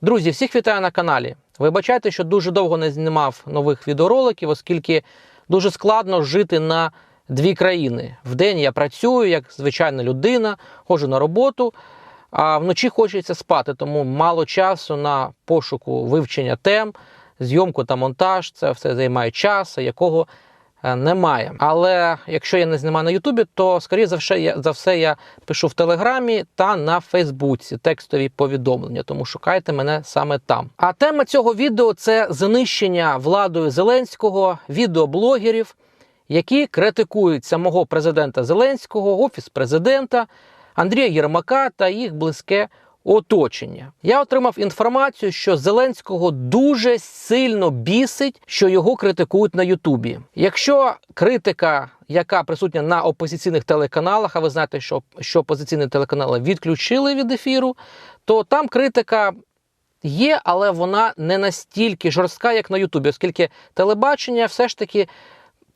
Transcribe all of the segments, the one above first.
Друзі, всіх вітаю на каналі. Вибачайте, що дуже довго не знімав нових відеороликів, оскільки дуже складно жити на дві країни. Вдень я працюю як звичайна людина, ходжу на роботу, а вночі хочеться спати, тому мало часу на пошуку вивчення тем, зйомку та монтаж. Це все займає час, якого немає. Але якщо я не знімаю на Ютубі, то скоріше за все, я, за все я пишу в Телеграмі та на Фейсбуці текстові повідомлення, тому шукайте мене саме там. А тема цього відео це знищення владою Зеленського відеоблогерів, які критикують самого президента Зеленського, офіс президента, Андрія Єрмака та їх близьке оточення. Я отримав інформацію, що Зеленського дуже сильно бісить, що його критикують на Ютубі. Якщо критика, яка присутня на опозиційних телеканалах, а ви знаєте, що, що опозиційні телеканали відключили від ефіру, то там критика. Є, але вона не настільки жорстка, як на Ютубі, оскільки телебачення все ж таки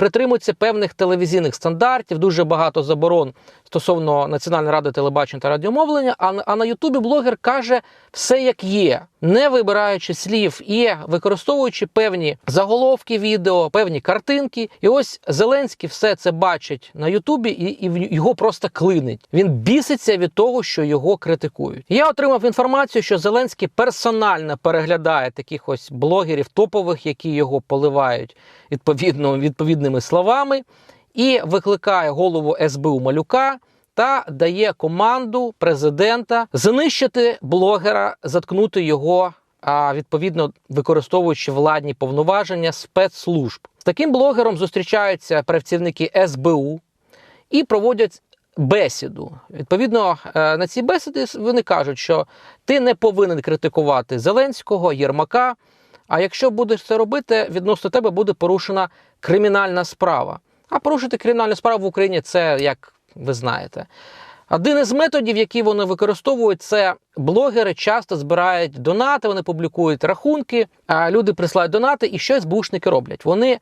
притримується певних телевізійних стандартів, дуже багато заборон стосовно Національної ради телебачення та радіомовлення. А, а на Ютубі блогер каже все як є, не вибираючи слів і використовуючи певні заголовки відео, певні картинки. І ось Зеленський все це бачить на Ютубі, і, і його просто клинить. Він біситься від того, що його критикують. Я отримав інформацію, що Зеленський персонально переглядає таких ось блогерів топових, які його поливають відповідно відповідними словами, і викликає голову СБУ Малюка. Та дає команду президента знищити блогера, заткнути його, а відповідно використовуючи владні повноваження спецслужб. З таким блогером зустрічаються працівники СБУ і проводять бесіду. Відповідно, е, на цій бесіді вони кажуть, що ти не повинен критикувати Зеленського, Єрмака. А якщо будеш це робити, відносно тебе буде порушена кримінальна справа. А порушити кримінальну справу в Україні це як ви знаєте. Один із методів, які вони використовують, це блогери часто збирають донати, вони публікують рахунки, люди присилають донати, і що СБУшники роблять? Вони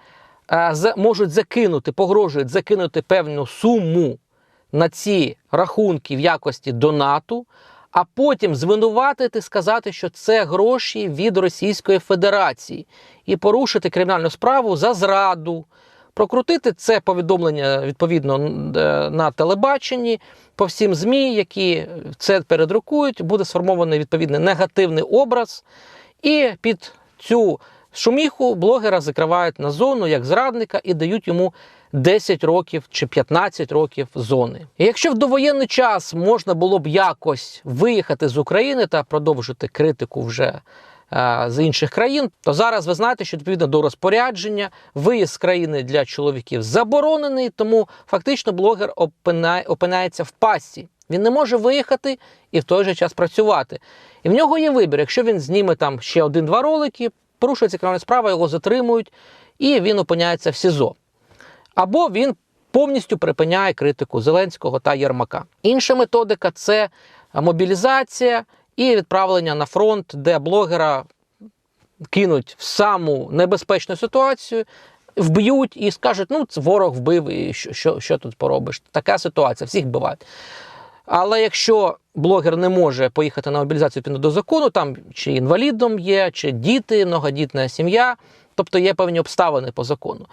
е, можуть закинути, погрожують закинути певну суму на ці рахунки в якості донату, а потім звинуватити, сказати, що це гроші від Російської Федерації, і порушити кримінальну справу за зраду, прокрутити. Це повідомлення відповідно е, на телебаченні по всім ЗМІ, які це передрукують, буде сформований відповідний негативний образ, і під цю шуміху блогера закривають на зону як зрадника і дають йому 10 років чи 15 років зони. І якщо в довоєнний час можна було б якось виїхати з України та продовжити критику вже з інших країн, то зараз ви знаєте, що відповідно до розпорядження виїзд з країни для чоловіків заборонений, тому фактично блогер опинає- опиняється в пасті. Він не може виїхати і в той же час працювати. І в нього є вибір. Якщо він зніме там ще один-два ролики, порушується кримінальна справа, його затримують, і він опиняється в СІЗО. Або він повністю припиняє критику Зеленського та Єрмака. Інша методика це мобілізація і відправлення на фронт, де блогера кинуть в саму небезпечну ситуацію, вб'ють і скажуть, ну, це ворог вбив, і що, що, що тут поробиш? Така ситуація, всіх вбивають. Але якщо блогер не може поїхати на мобілізацію відповідно до закону, там чи інвалідом є, чи діти, многодітна сім'я, тобто є певні обставини по закону.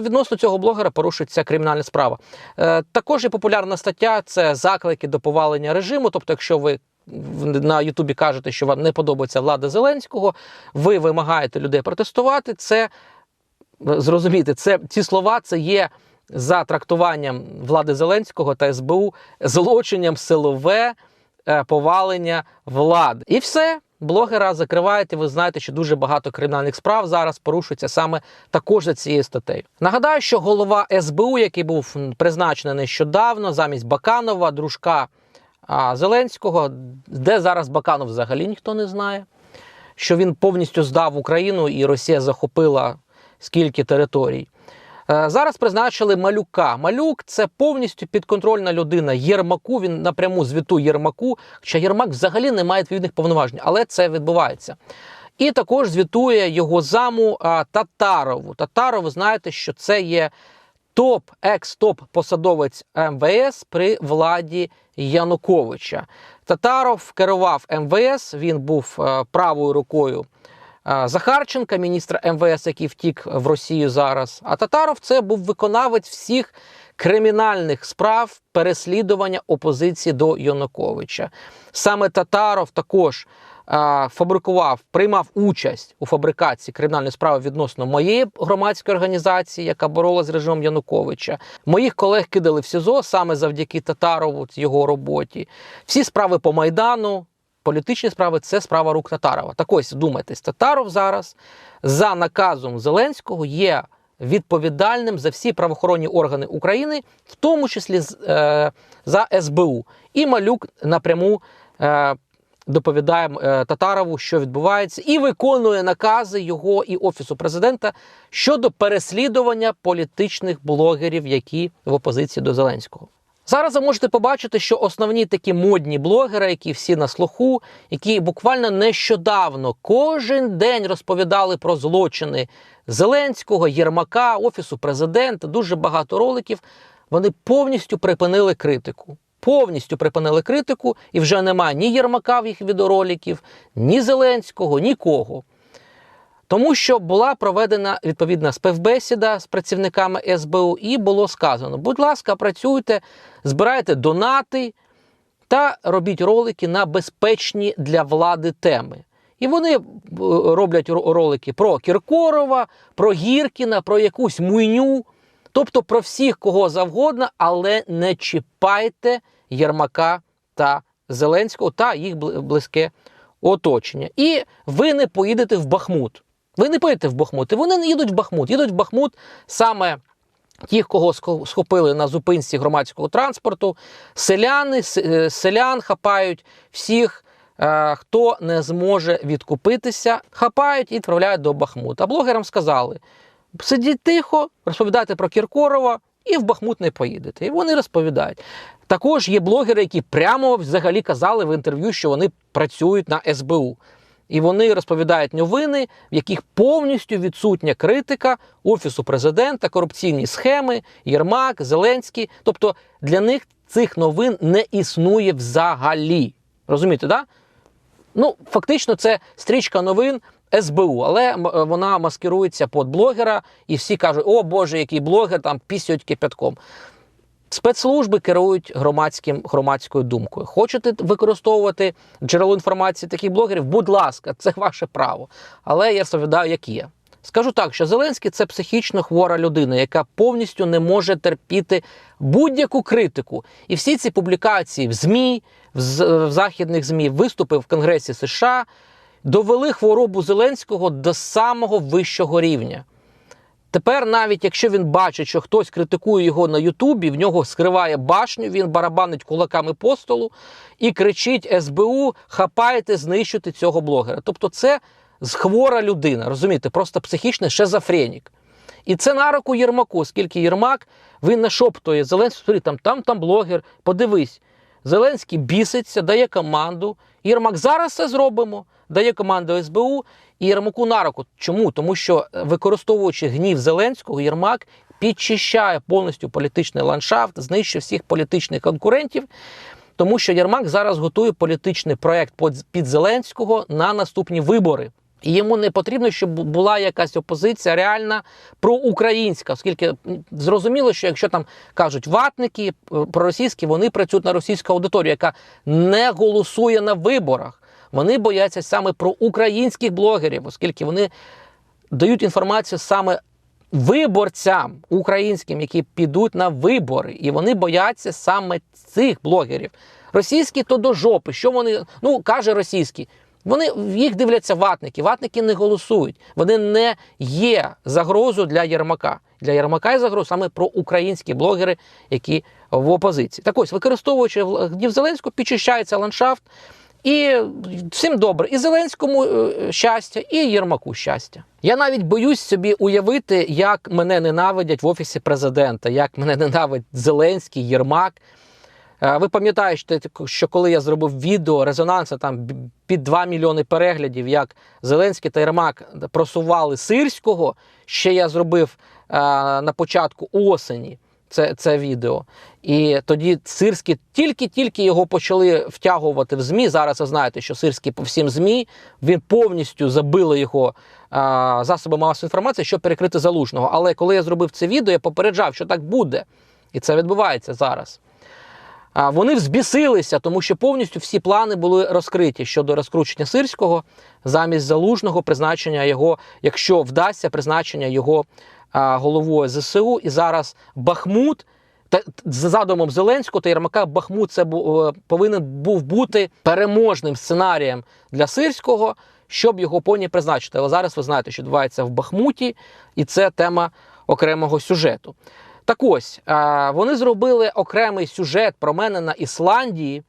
Відносно цього блогера порушується кримінальна справа. Е, також є популярна стаття це заклики до повалення режиму. Тобто, якщо ви на Ютубі кажете, що вам не подобається влада Зеленського, ви вимагаєте людей протестувати. Це зрозуміти, це ці слова це є за трактуванням влади Зеленського та СБУ злочинням силове е, повалення влади. І все. Блогера закривають, ви знаєте, що дуже багато кримінальних справ зараз порушується саме також за цією статтею. Нагадаю, що голова СБУ, який був призначений нещодавно замість Баканова, дружка а, Зеленського, де зараз Баканов взагалі ніхто не знає що він повністю здав Україну і Росія захопила скільки територій. Е, Зараз призначили малюка. Малюк це повністю підконтрольна людина Єрмаку. Він напряму звітує Єрмаку. Хоча Єрмак взагалі не має відповідних повноважень, але це відбувається. І також звітує його заму а, Татарову. Татаров, ви знаєте, що це є топ, екс-топ посадовець МВС при владі Януковича. Татаров керував МВС, він був е, правою рукою е, Захарченка, міністра МВС, який втік в Росію зараз. А Татаров це був виконавець всіх кримінальних справ переслідування опозиції до Януковича. Саме Татаров також фабрикував, приймав участь у фабрикації кримінальної справи відносно моєї громадської організації, яка боролася з режимом Януковича. Моїх колег кидали в СІЗО саме завдяки Татарову його роботі. Всі справи по Майдану. Політичні справи це справа рук Татарова. Так ось думайтесь, Татаров зараз за наказом Зеленського є відповідальним за всі правоохоронні органи України, в тому числі е, за СБУ. І малюк напряму е, доповідає е, Татарову, що відбувається, і виконує накази його і офісу президента щодо переслідування політичних блогерів, які в опозиції до Зеленського. Зараз ви можете побачити, що основні такі модні блогери, які всі на слуху, які буквально нещодавно кожен день розповідали про злочини Зеленського, Єрмака, офісу президента, дуже багато роликів. Вони повністю припинили критику. Повністю припинили критику, і вже немає ні Єрмака в їх відеороликів, ні Зеленського, нікого. Тому що була проведена відповідна співбесіда з працівниками СБУ, і було сказано: будь ласка, працюйте, збирайте донати та робіть ролики на безпечні для влади теми. І вони е, роблять ролики про Кіркорова, про Гіркіна, про якусь муйню, тобто про всіх кого завгодно, але не чіпайте Єрмака та Зеленського та їх близьке оточення. І ви не поїдете в Бахмут. Ви не поїдете в Бахмут. І вони не їдуть в Бахмут. Їдуть в Бахмут саме тих, кого схопили на зупинці громадського транспорту, селяни, е, селян хапають всіх. е, Хто не зможе відкупитися, хапають і відправляють до Бахмута. А блогерам сказали: сидіть тихо, розповідайте про Кіркорова і в Бахмут не поїдете. І вони розповідають. Також є блогери, які прямо взагалі казали в інтерв'ю, що вони працюють на СБУ. І вони розповідають новини, в яких повністю відсутня критика офісу президента, корупційні схеми, Єрмак, Зеленський. Тобто для них цих новин не існує взагалі. Розумієте, да? Ну, фактично, це стрічка новин СБУ, але е, вона маскирується під блогера, і всі кажуть: о Боже, який блогер там пісють кипятком. Спецслужби керують громадським громадською думкою. Хочете використовувати джерело інформації таких блогерів? Будь ласка, це ваше право. Але я розповідаю, як є. Скажу так, що Зеленський це психічно хвора людина, яка повністю не може терпіти будь-яку критику. І всі ці публікації в ЗМІ, в, в західних ЗМІ, виступи в Конгресі США довели хворобу Зеленського до самого вищого рівня. Тепер, навіть якщо він бачить, що хтось критикує його на Ютубі, в нього скриває башню, він барабанить кулаками по столу і кричить СБУ: хапайте, знищуйте цього блогера. Тобто, це хвора людина, розумієте, просто психічний шизофренік. І це на руку Єрмаку, оскільки Єрмак він нашоптує Зеленський, там, там, там блогер, подивись. Зеленський біситься, дає команду. Єрмак зараз це зробимо, дає команду СБУ і Єрмаку на руку. Чому? Тому що е, використовуючи гнів Зеленського, Єрмак підчищає повністю політичний ландшафт, знищує всіх політичних конкурентів. Тому що Єрмак зараз готує політичний проект під- під Зеленського на наступні вибори. І йому не потрібно, щоб була якась опозиція реальна проукраїнська, оскільки зрозуміло, що якщо там кажуть ватники е, проросійські, вони працюють на російську аудиторію, яка не голосує на виборах. Вони бояться саме про українських блогерів, оскільки вони дають інформацію саме виборцям українським, які підуть на вибори, і вони бояться саме цих блогерів. Російські то до жопи. Що вони ну каже російський. Вони їх дивляться ватники. Ватники не голосують. Вони не є загрозою для Єрмака. Для Єрмака є загроза саме про українські блогери, які в опозиції. Так ось, використовуючи гнів Зеленського, підчищається ландшафт. І всім добре, і Зеленському е, щастя, і Єрмаку щастя. Я навіть боюсь собі уявити, як мене ненавидять в офісі президента, як мене ненавидять Зеленський, Єрмак. Е, Ви пам'ятаєте, що коли я зробив відео резонанса там під 2 мільйони переглядів, як Зеленський та Єрмак просували сирського, ще я зробив е, на початку осені. це, це відео. І тоді Сирський тільки-тільки його почали втягувати в ЗМІ. Зараз ви знаєте, що Сирський по всім ЗМІ він повністю забили його а, засоби масової інформації, щоб перекрити залужного. Але коли я зробив це відео, я попереджав, що так буде. І це відбувається зараз. А, Вони взбісилися, тому що повністю всі плани були розкриті щодо розкручення сирського замість залужного призначення його, якщо вдасться призначення його а, головою ЗСУ. І зараз Бахмут. Та за задумом Зеленського та Єрмака Бахмут це бу- е, повинен був бути переможним сценарієм для Сирського, щоб його поні призначити. Але зараз ви знаєте, що відбувається в Бахмуті, і це тема окремого сюжету. Так ось вони зробили окремий сюжет про мене на Ісландії,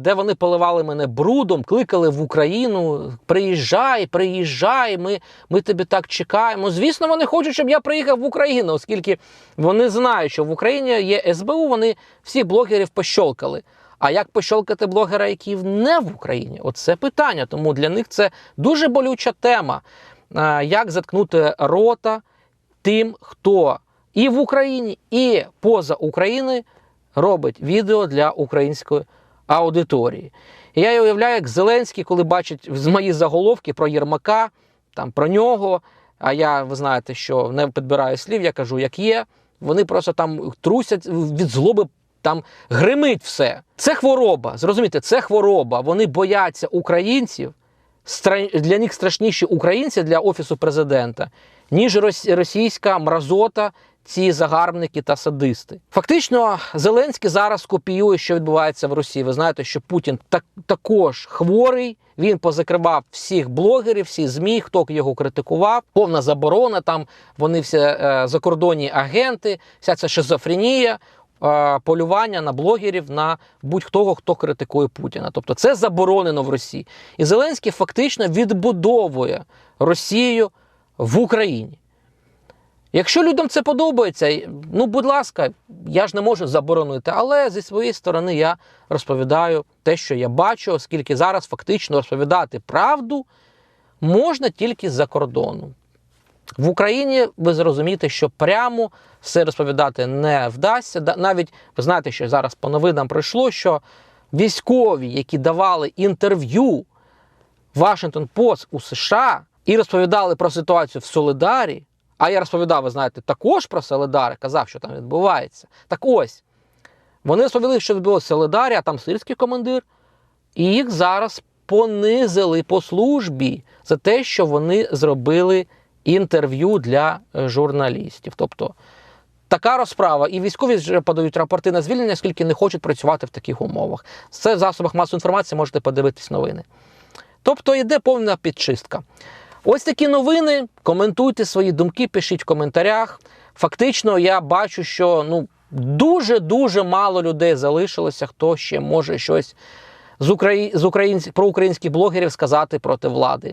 де вони поливали мене брудом, кликали в Україну. Приїжджай, приїжджай, ми, ми тебе так чекаємо. Звісно, вони хочуть, щоб я приїхав в Україну, оскільки вони знають, що в Україні є СБУ, вони всіх блогерів пощолкали. А як пощолкати блогера, який не в Україні? Оце питання. Тому для них це дуже болюча тема. Як заткнути рота тим, хто і в Україні, і поза Україною робить відео для української аудиторії. І я уявляю, як Зеленський, коли бачить з мої заголовки про Єрмака, там про нього. А я, ви знаєте, що не підбираю слів, я кажу, як є. Вони просто там трусять від злоби, там гримить все. Це хвороба. Зрозумієте, це хвороба. Вони бояться українців. Для них страшніші українці для офісу президента, ніж російська мразота, ці загарбники та садисти. Фактично, Зеленський зараз копіює, що відбувається в Росії. Ви знаєте, що Путін так, також хворий. Він позакривав всіх блогерів, всі змі, хто його критикував. Повна заборона. Там вони всі е, закордонні агенти, вся ця шизофренія. е, Полювання на блогерів на будь-хто, хто критикує Путіна. Тобто це заборонено в Росії. І Зеленський фактично відбудовує Росію в Україні. Якщо людям це подобається, ну будь ласка, я ж не можу заборонити, але зі своєї сторони я розповідаю те, що я бачу, оскільки зараз фактично розповідати правду можна тільки з-за кордону. В Україні ви зрозумієте, що прямо все розповідати не вдасться. Навіть ви знаєте, що зараз по новинам пройшло, що військові, які давали інтерв'ю Washington Post у США і розповідали про ситуацію в Солидарі. А я розповідав, ви знаєте, також про Солидар, казав, що там відбувається. Так ось, вони розповіли, що відбулося в Солидарі, а там сирський командир, і їх зараз понизили по службі за те, що вони зробили інтерв'ю для е, журналістів. Тобто така розправа, і військові вже подають рапорти на звільнення, оскільки не хочуть працювати в таких умовах. Це в засобах масової інформації можете подивитись новини. Тобто йде повна підчистка. Ось такі новини. Коментуйте свої думки, пишіть в коментарях. Фактично, я бачу, що ну дуже-дуже мало людей залишилося, хто ще може щось з, Украї... з українсь... про українських блогерів сказати проти влади.